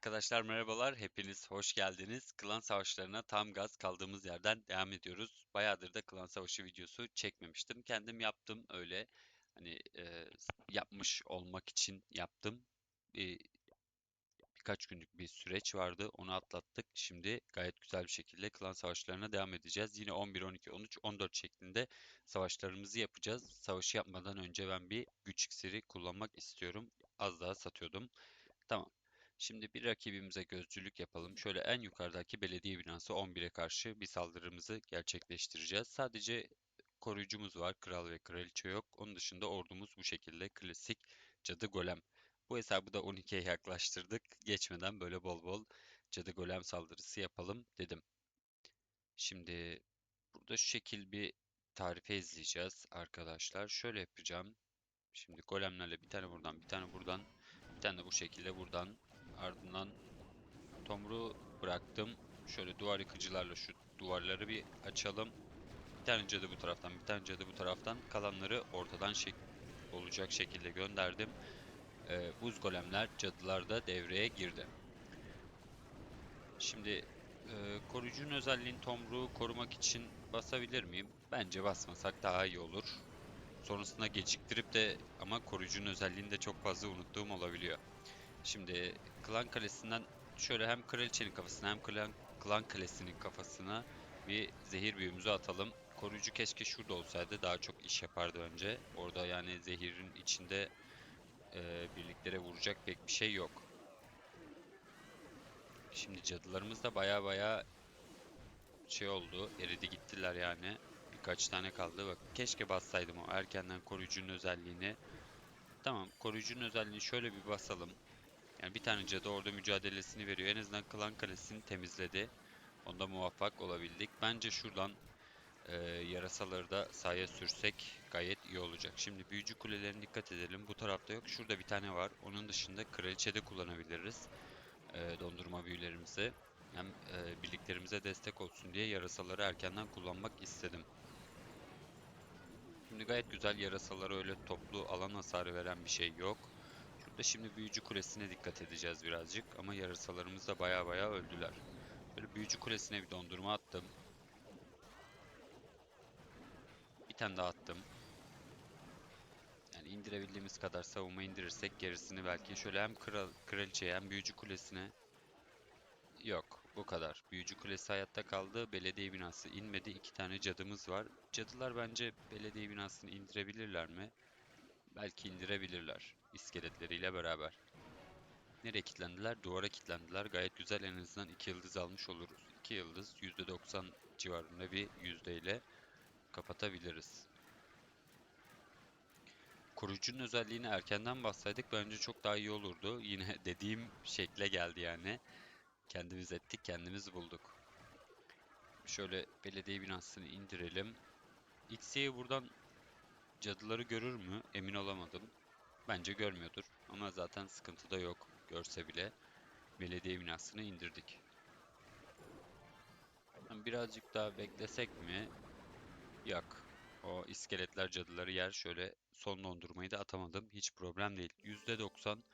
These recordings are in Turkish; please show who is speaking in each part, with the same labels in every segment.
Speaker 1: Arkadaşlar merhabalar, hepiniz hoş geldiniz. Klan savaşlarına tam gaz kaldığımız yerden devam ediyoruz. Bayağıdır da klan savaşı videosu çekmemiştim. Kendim yaptım öyle. Hani e, yapmış olmak için yaptım. Bir, birkaç günlük bir süreç vardı. Onu atlattık. Şimdi gayet güzel bir şekilde klan savaşlarına devam edeceğiz. Yine 11, 12, 13, 14 şeklinde savaşlarımızı yapacağız. Savaşı yapmadan önce ben bir güç iksiri kullanmak istiyorum. Az daha satıyordum. Tamam. Şimdi bir rakibimize gözcülük yapalım. Şöyle en yukarıdaki belediye binası 11'e karşı bir saldırımızı gerçekleştireceğiz. Sadece koruyucumuz var. Kral ve kraliçe yok. Onun dışında ordumuz bu şekilde klasik cadı golem. Bu hesabı da 12'ye yaklaştırdık. Geçmeden böyle bol bol cadı golem saldırısı yapalım dedim. Şimdi burada şu şekil bir tarife izleyeceğiz arkadaşlar. Şöyle yapacağım. Şimdi golemlerle bir tane buradan bir tane buradan bir tane de bu şekilde buradan ardından tomru bıraktım. Şöyle duvar yıkıcılarla şu duvarları bir açalım. Bir tane cadı bu taraftan, bir tane cadı bu taraftan. Kalanları ortadan şek olacak şekilde gönderdim. Ee, buz golemler, cadılar da devreye girdi. Şimdi e, koruyucunun özelliğini tomruğu korumak için basabilir miyim? Bence basmasak daha iyi olur. Sonrasında geciktirip de ama koruyucunun özelliğini de çok fazla unuttuğum olabiliyor. Şimdi klan kalesinden şöyle hem kraliçenin kafasına hem klan, klan kalesinin kafasına bir zehir büyümüzü atalım. Koruyucu keşke şurada olsaydı daha çok iş yapardı önce. Orada yani zehirin içinde e, birliklere vuracak pek bir şey yok. Şimdi cadılarımız da baya baya şey oldu. Eridi gittiler yani. Birkaç tane kaldı. Bak keşke bassaydım o erkenden koruyucunun özelliğini. Tamam koruyucunun özelliğini şöyle bir basalım. Yani bir tane cadı orada mücadelesini veriyor. En azından klan kalesini temizledi. Onda muvaffak olabildik. Bence şuradan e, yarasaları da sahaya sürsek gayet iyi olacak. Şimdi büyücü kulelerine dikkat edelim. Bu tarafta yok. Şurada bir tane var. Onun dışında kraliçede kullanabiliriz. E, dondurma büyülerimizi. Hem e, birliklerimize destek olsun diye yarasaları erkenden kullanmak istedim. Şimdi gayet güzel yarasalara öyle toplu alan hasarı veren bir şey yok. Burada şimdi büyücü kulesine dikkat edeceğiz birazcık ama yarasalarımız da baya baya öldüler. Böyle büyücü kulesine bir dondurma attım. Bir tane daha attım. Yani indirebildiğimiz kadar savunma indirirsek gerisini belki şöyle hem kral, kraliçeye hem büyücü kulesine Yok bu kadar. Büyücü kulesi hayatta kaldı. Belediye binası inmedi. İki tane cadımız var. Cadılar bence belediye binasını indirebilirler mi? Belki indirebilirler. İskeletleriyle beraber. Nereye kilitlendiler? Duvara kilitlendiler. Gayet güzel en azından 2 yıldız almış oluruz. 2 yıldız %90 civarında bir yüzdeyle kapatabiliriz. Koruyucunun özelliğini erkenden bassaydık bence çok daha iyi olurdu. Yine dediğim şekle geldi yani. Kendimiz ettik, kendimiz bulduk. Şöyle belediye binasını indirelim. X'ye buradan cadıları görür mü? Emin olamadım. Bence görmüyordur. Ama zaten sıkıntı da yok. Görse bile belediye binasını indirdik. Birazcık daha beklesek mi? Yok. O iskeletler cadıları yer. Şöyle son dondurmayı da atamadım. Hiç problem değil. %90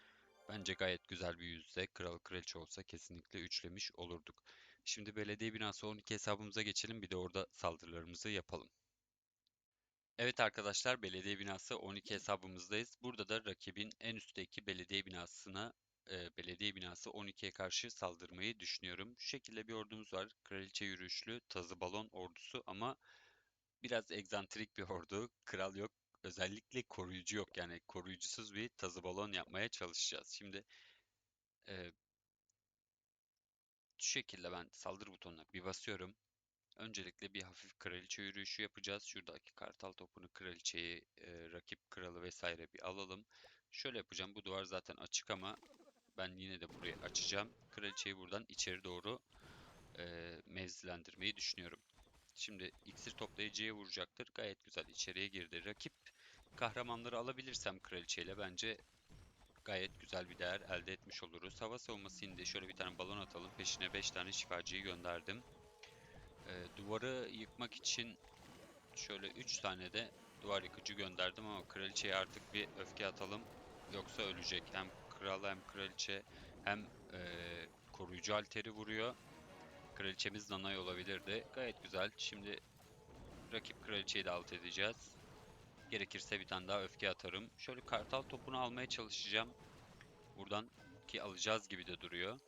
Speaker 1: bence gayet güzel bir yüzde. Kral kraliçe olsa kesinlikle üçlemiş olurduk. Şimdi belediye binası 12 hesabımıza geçelim. Bir de orada saldırılarımızı yapalım. Evet arkadaşlar belediye binası 12 hesabımızdayız. Burada da rakibin en üstteki belediye binasına e, belediye binası 12'ye karşı saldırmayı düşünüyorum. Şu şekilde bir ordumuz var. Kraliçe yürüyüşlü tazı balon ordusu ama biraz egzantrik bir ordu. Kral yok. Özellikle koruyucu yok. Yani koruyucusuz bir tazı balon yapmaya çalışacağız. Şimdi e, şu şekilde ben saldırı butonuna bir basıyorum. Öncelikle bir hafif kraliçe yürüyüşü yapacağız. Şuradaki kartal topunu, kraliçeyi, e, rakip kralı vesaire bir alalım. Şöyle yapacağım. Bu duvar zaten açık ama ben yine de burayı açacağım. Kraliçeyi buradan içeri doğru e, mevzilendirmeyi düşünüyorum. Şimdi iksir toplayıcıya vuracaktır. Gayet güzel içeriye girdi. Rakip kahramanları alabilirsem kraliçeyle bence gayet güzel bir değer elde etmiş oluruz. Hava savunması indi. Şöyle bir tane balon atalım. Peşine 5 tane şifacıyı gönderdim. E, duvarı yıkmak için şöyle 3 tane de duvar yıkıcı gönderdim ama kraliçeye artık bir öfke atalım. Yoksa ölecek. Hem kral hem kraliçe hem e, koruyucu alteri vuruyor. Kraliçemiz Nanay olabilirdi. Gayet güzel. Şimdi rakip kraliçeyi de alt edeceğiz. Gerekirse bir tane daha öfke atarım. Şöyle kartal topunu almaya çalışacağım. Buradan ki alacağız gibi de duruyor.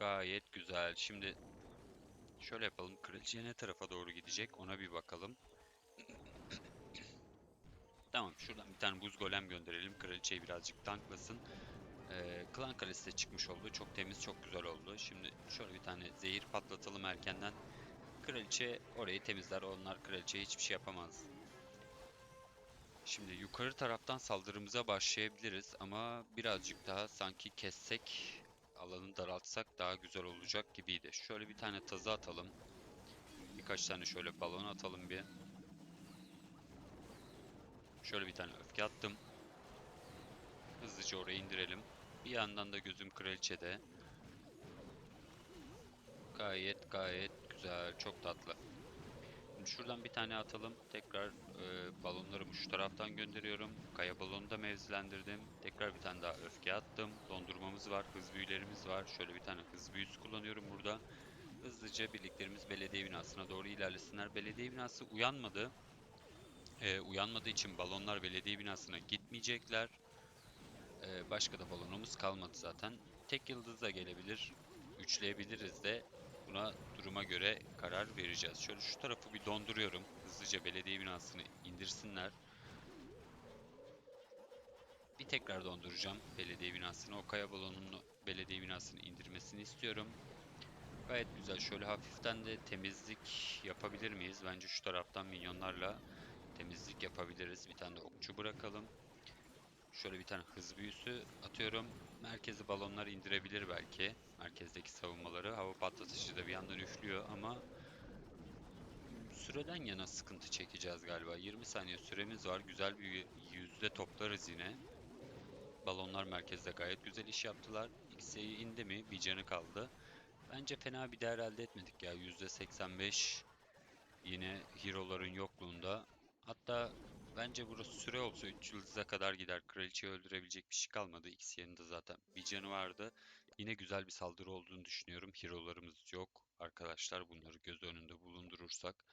Speaker 1: Gayet güzel. Şimdi şöyle yapalım. Kraliçe ne tarafa doğru gidecek ona bir bakalım. Tamam şuradan bir tane buz golem gönderelim. Kraliçeyi birazcık tanklasın. Ee, klan kalesi de çıkmış oldu. Çok temiz, çok güzel oldu. Şimdi şöyle bir tane zehir patlatalım erkenden. Kraliçe orayı temizler. Onlar kraliçeye hiçbir şey yapamaz. Şimdi yukarı taraftan saldırımıza başlayabiliriz ama birazcık daha sanki kessek, alanı daraltsak daha güzel olacak gibiydi. Şöyle bir tane tazı atalım. Birkaç tane şöyle balon atalım bir. Şöyle bir tane öfke attım. Hızlıca oraya indirelim. Bir yandan da gözüm kraliçede. Gayet gayet güzel, çok tatlı. Şimdi şuradan bir tane atalım. Tekrar e, balonlarımı şu taraftan gönderiyorum. Kaya balonu da mevzilendirdim. Tekrar bir tane daha öfke attım. Dondurmamız var, hız büyülerimiz var. Şöyle bir tane hız büyüsü kullanıyorum burada. Hızlıca birliklerimiz belediye binasına doğru ilerlesinler. Belediye binası uyanmadı. E, uyanmadığı için balonlar belediye binasına gitmeyecekler. E, başka da balonumuz kalmadı zaten. Tek yıldız da gelebilir. Üçleyebiliriz de. Buna duruma göre karar vereceğiz. Şöyle şu tarafı bir donduruyorum. Hızlıca belediye binasını indirsinler. Bir tekrar donduracağım belediye binasını. O kaya balonunu belediye binasını indirmesini istiyorum. Gayet güzel. Şöyle hafiften de temizlik yapabilir miyiz? Bence şu taraftan minyonlarla temizlik yapabiliriz. Bir tane de okçu bırakalım. Şöyle bir tane hız büyüsü atıyorum. Merkezi balonlar indirebilir belki. Merkezdeki savunmaları. Hava patlatıcı da bir yandan üflüyor ama süreden yana sıkıntı çekeceğiz galiba. 20 saniye süremiz var. Güzel bir yüzde toplarız yine. Balonlar merkezde gayet güzel iş yaptılar. X'e indi mi? Bir canı kaldı. Bence fena bir değer elde etmedik ya. %85 yine hero'ların yokluğunda. Hatta bence burası süre olsa 3 yıldıza kadar gider. Kraliçeyi öldürebilecek bir şey kalmadı. X yerinde zaten bir canı vardı. Yine güzel bir saldırı olduğunu düşünüyorum. Hero'larımız yok. Arkadaşlar bunları göz önünde bulundurursak.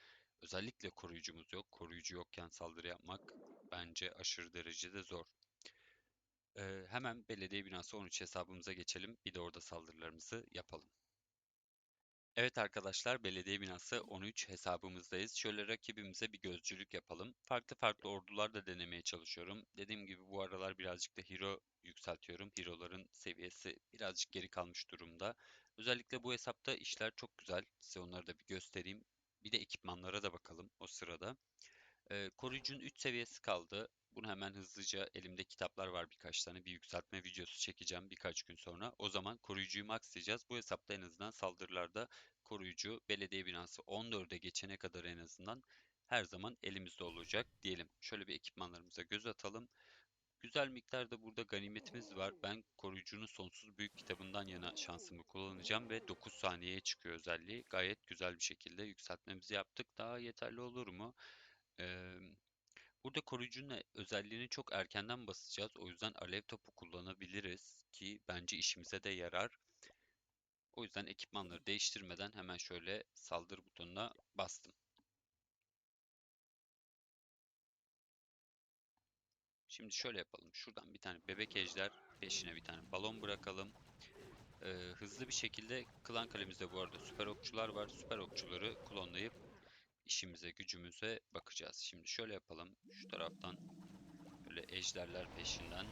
Speaker 1: Özellikle koruyucumuz yok. Koruyucu yokken saldırı yapmak bence aşırı derecede zor. Ee, hemen belediye binası 13 hesabımıza geçelim. Bir de orada saldırılarımızı yapalım. Evet arkadaşlar belediye binası 13 hesabımızdayız. Şöyle rakibimize bir gözcülük yapalım. Farklı farklı ordular da denemeye çalışıyorum. Dediğim gibi bu aralar birazcık da hero yükseltiyorum. Hero'ların seviyesi birazcık geri kalmış durumda. Özellikle bu hesapta işler çok güzel. Size onları da bir göstereyim. Bir de ekipmanlara da bakalım o sırada. Ee, koruyucunun 3 seviyesi kaldı. Bunu hemen hızlıca elimde kitaplar var birkaç tane. Bir yükseltme videosu çekeceğim birkaç gün sonra. O zaman koruyucuyu maxlayacağız. Bu hesapta en azından saldırılarda koruyucu belediye binası 14'e geçene kadar en azından her zaman elimizde olacak diyelim. Şöyle bir ekipmanlarımıza göz atalım. Güzel miktarda burada ganimetimiz var. Ben koruyucunun sonsuz büyük kitabından yana şansımı kullanacağım ve 9 saniyeye çıkıyor özelliği. Gayet güzel bir şekilde yükseltmemizi yaptık. Daha yeterli olur mu? Ee, burada koruyucunun özelliğini çok erkenden basacağız. O yüzden alev topu kullanabiliriz ki bence işimize de yarar. O yüzden ekipmanları değiştirmeden hemen şöyle saldır butonuna bastım. Şimdi şöyle yapalım. Şuradan bir tane bebek ejder, peşine bir tane balon bırakalım. Ee, hızlı bir şekilde klan kalemizde bu arada süper okçular var. Süper okçuları klonlayıp işimize, gücümüze bakacağız. Şimdi şöyle yapalım. Şu taraftan böyle ejderler peşinden.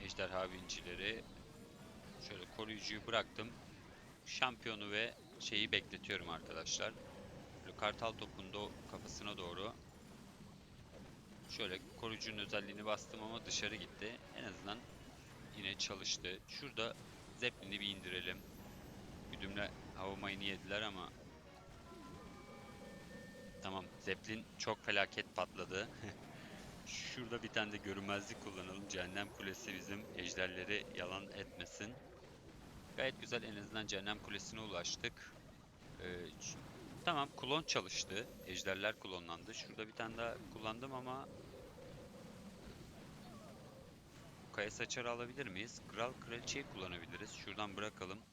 Speaker 1: Ejderha bincileri. Şöyle koruyucuyu bıraktım. Şampiyonu ve şeyi bekletiyorum arkadaşlar. Böyle kartal topunda kafasına doğru Şöyle koruyucunun özelliğini bastım ama dışarı gitti. En azından yine çalıştı. Şurada Zeppelin'i bir indirelim. Güdümle hava mayını yediler ama Tamam Zeppelin çok felaket patladı. Şurada bir tane de görünmezlik kullanalım. Cehennem Kulesi bizim ejderleri yalan etmesin. Gayet güzel en azından Cehennem Kulesi'ne ulaştık. Ee, Tamam klon çalıştı. Ejderler klonlandı. Şurada bir tane daha kullandım ama Kaya saçarı alabilir miyiz? Kral kraliçeyi kullanabiliriz. Şuradan bırakalım.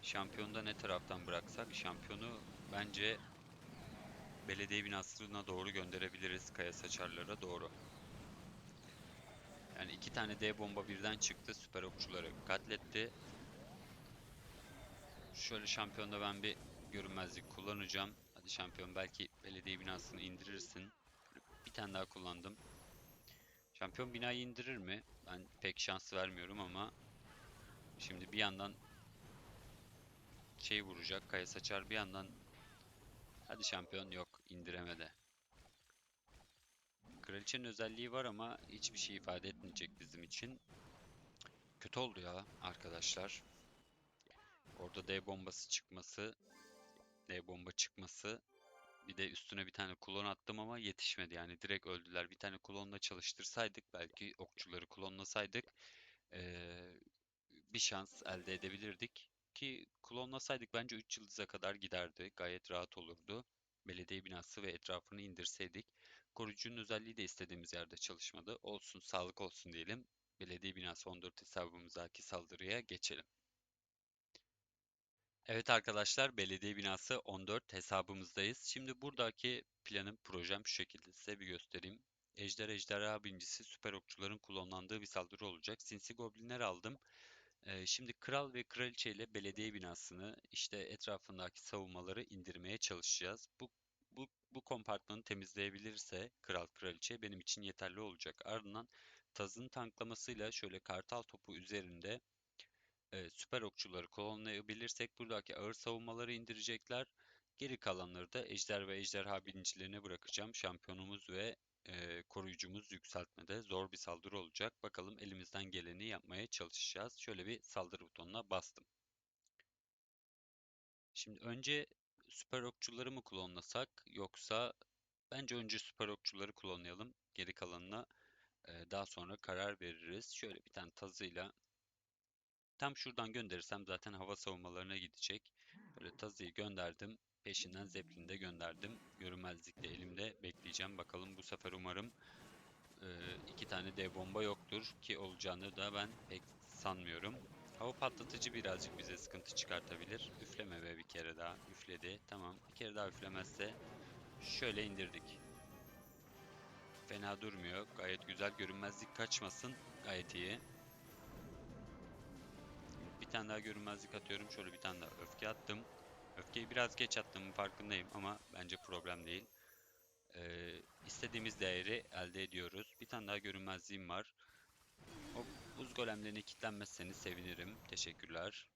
Speaker 1: Şampiyonu ne taraftan bıraksak? Şampiyonu bence belediye binasına doğru gönderebiliriz. Kaya saçarlara doğru. Yani iki tane D bomba birden çıktı. Süper okçuları katletti. Şöyle şampiyonda ben bir görünmezlik kullanacağım. Hadi şampiyon belki belediye binasını indirirsin. Bir tane daha kullandım. Şampiyon binayı indirir mi? Ben pek şans vermiyorum ama şimdi bir yandan şey vuracak. Kaya saçar bir yandan hadi şampiyon yok indiremedi. Kraliçenin özelliği var ama hiçbir şey ifade etmeyecek bizim için. Kötü oldu ya arkadaşlar. Orada D bombası çıkması, D bomba çıkması. Bir de üstüne bir tane klon attım ama yetişmedi yani direkt öldüler. Bir tane klonla çalıştırsaydık belki okçuları klonlasaydık eee, bir şans elde edebilirdik. Ki klonlasaydık bence 3 yıldıza kadar giderdi. Gayet rahat olurdu. Belediye binası ve etrafını indirseydik. Koruyucunun özelliği de istediğimiz yerde çalışmadı. Olsun, sağlık olsun diyelim. Belediye binası 14 hesabımızdaki saldırıya geçelim. Evet arkadaşlar, belediye binası 14 hesabımızdayız. Şimdi buradaki planım, projem şu şekilde size bir göstereyim. Ejder Ejderha Binicisi süper okçuların kullanıldığı bir saldırı olacak. Sinsi Goblinler aldım. Şimdi kral ve kraliçe ile belediye binasını işte etrafındaki savunmaları indirmeye çalışacağız. Bu bu bu kompartmanı temizleyebilirse kral kraliçe benim için yeterli olacak. Ardından Taz'ın tanklamasıyla şöyle kartal topu üzerinde e, süper okçuları klonlayabilirsek buradaki ağır savunmaları indirecekler. Geri kalanları da ejder ve ejderha bincilerine bırakacağım. Şampiyonumuz ve e, koruyucumuz yükseltmede zor bir saldırı olacak. Bakalım elimizden geleni yapmaya çalışacağız. Şöyle bir saldırı butonuna bastım. Şimdi önce süper okçuları mı klonlasak yoksa bence önce süper okçuları klonlayalım. Geri kalanına e, daha sonra karar veririz. Şöyle bir tane tazıyla tam şuradan gönderirsem zaten hava savunmalarına gidecek. Böyle tazıyı gönderdim. Peşinden Zeppelin'i de gönderdim. Görünmezlikle elimde bekleyeceğim. Bakalım bu sefer umarım e, iki tane dev bomba yoktur ki olacağını da ben pek sanmıyorum. Hava patlatıcı birazcık bize sıkıntı çıkartabilir. Üfleme be bir kere daha. Üfledi. Tamam. Bir kere daha üflemezse şöyle indirdik. Fena durmuyor. Gayet güzel. Görünmezlik kaçmasın. Gayet iyi. Bir tane daha görünmezlik atıyorum. Şöyle bir tane daha öfke attım. Öfkeyi biraz geç attığımın farkındayım ama bence problem değil. Ee, istediğimiz değeri elde ediyoruz. Bir tane daha görünmezliğim var. O buz golemlerine kilitlenmezseniz sevinirim. Teşekkürler.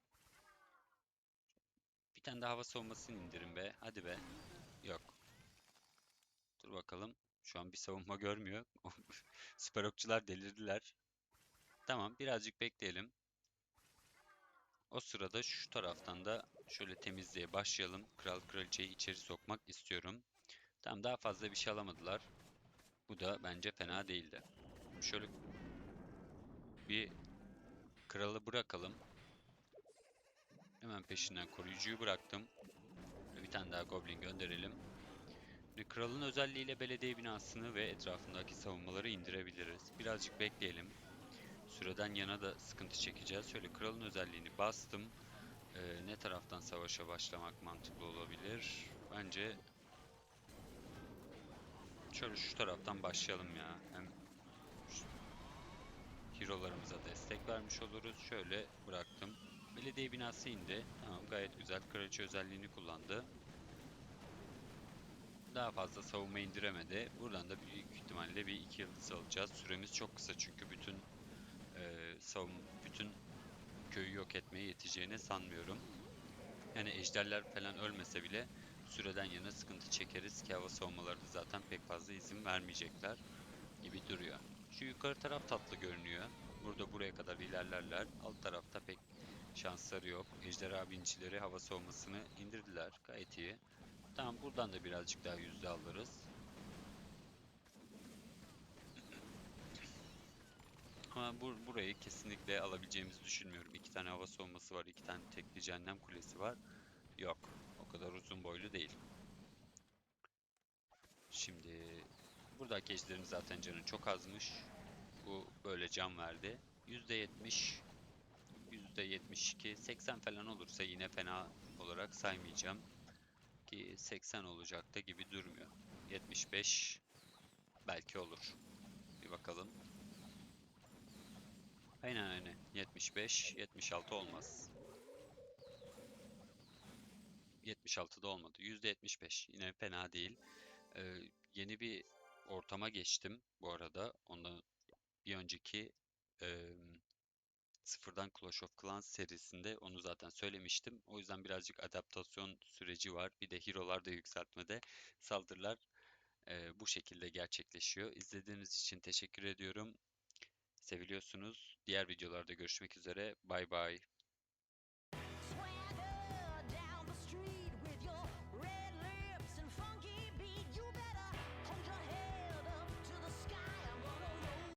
Speaker 1: Bir tane daha hava savunmasını indirin be. Hadi be. Yok. Dur bakalım. Şu an bir savunma görmüyor. Süper okçular delirdiler. Tamam birazcık bekleyelim. O sırada şu taraftan da şöyle temizliğe başlayalım. Kral kraliçeyi içeri sokmak istiyorum. Tamam daha fazla bir şey alamadılar. Bu da bence fena değildi. Şöyle bir kralı bırakalım. Hemen peşinden koruyucuyu bıraktım. Bir tane daha goblin gönderelim. Şimdi kralın özelliğiyle belediye binasını ve etrafındaki savunmaları indirebiliriz. Birazcık bekleyelim. Süreden yana da sıkıntı çekeceğiz. Şöyle kralın özelliğini bastım. Ee, ne taraftan savaşa başlamak mantıklı olabilir? Bence şöyle şu taraftan başlayalım ya. Hem hero'larımıza destek vermiş oluruz. Şöyle bıraktım. Belediye binası indi. Tamam gayet güzel. Kraliçe özelliğini kullandı. Daha fazla savunma indiremedi. Buradan da büyük ihtimalle bir iki yıldız alacağız. Süremiz çok kısa çünkü bütün e, savun bütün köyü yok etmeye yeteceğini sanmıyorum. Yani ejderler falan ölmese bile süreden yana sıkıntı çekeriz ki hava savunmaları da zaten pek fazla izin vermeyecekler gibi duruyor. Şu yukarı taraf tatlı görünüyor. Burada buraya kadar ilerlerler. Alt tarafta pek şansları yok. Ejderha bincileri hava savunmasını indirdiler. Gayet iyi. Tamam buradan da birazcık daha yüzde alırız. Ama bur burayı kesinlikle alabileceğimizi düşünmüyorum. İki tane hava savunması var, iki tane tekli cehennem kulesi var. Yok, o kadar uzun boylu değil. Şimdi buradaki ejderin zaten canı çok azmış. Bu böyle can verdi. %70, %72, 80 falan olursa yine fena olarak saymayacağım. Ki 80 olacak da gibi durmuyor. 75 belki olur. Bir bakalım. Aynen aynen. 75, 76 olmaz. 76 da olmadı. %75 yine fena değil. Ee, yeni bir ortama geçtim bu arada. Ondan bir önceki eee, sıfırdan Clash of Clans serisinde onu zaten söylemiştim. O yüzden birazcık adaptasyon süreci var. Bir de hero'lar da yükseltmede. Saldırılar eee, bu şekilde gerçekleşiyor. İzlediğiniz için teşekkür ediyorum. Seviliyorsunuz. Diğer videolarda görüşmek üzere. Bay bay.